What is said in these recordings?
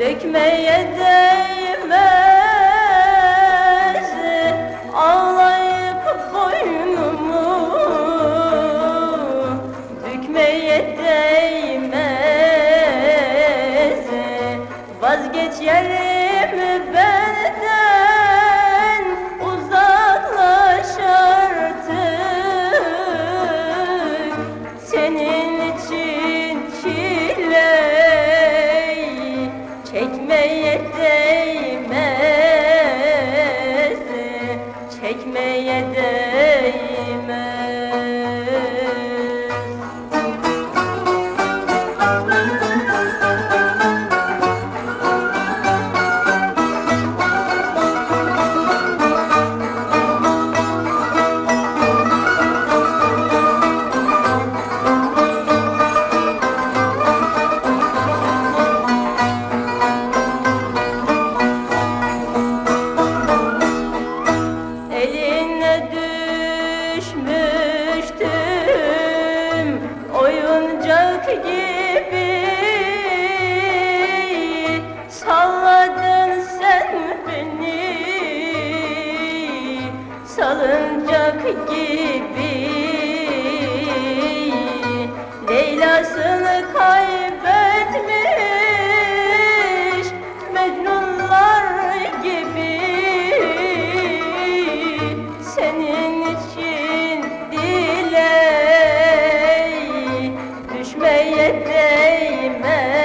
Dökmeye değmez. Ağlayıp boynumu Bükmeye değmez. Vazgeç yerim oyuncak gibi. Salladın sen beni salıncak gibi Düşmeye değmez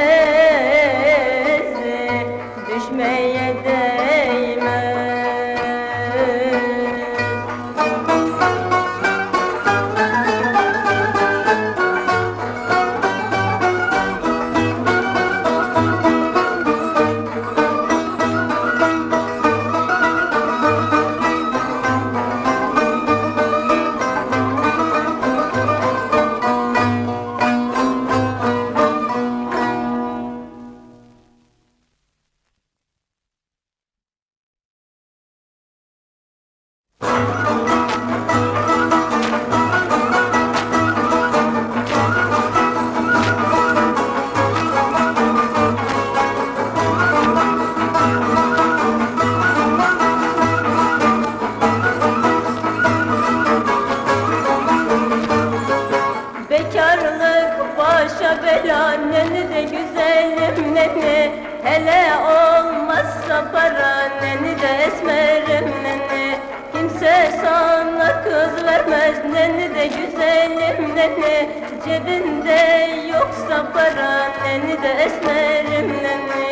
Hele olmazsa para neni de esmerim neni. Kimse sana kız vermez neni de güzelim neni. Cebinde yoksa para neni de esmerim neni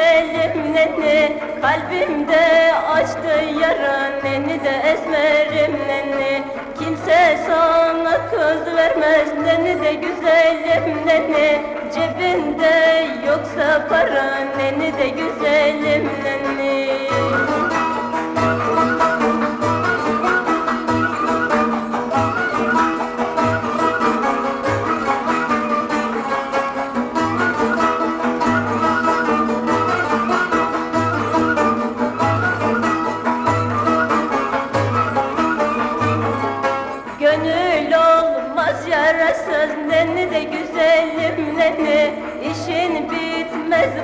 güzelim neni Kalbimde açtı yara neni de esmerim neni Kimse sana kız vermez neni de güzelim neni Cebinde yoksa para neni de güzelim neni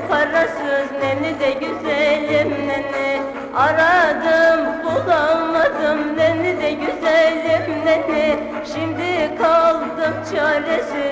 Kara söz neni de güzelim neni. Aradım bulamadım neni de güzelim neni. Şimdi kaldım çaresiz.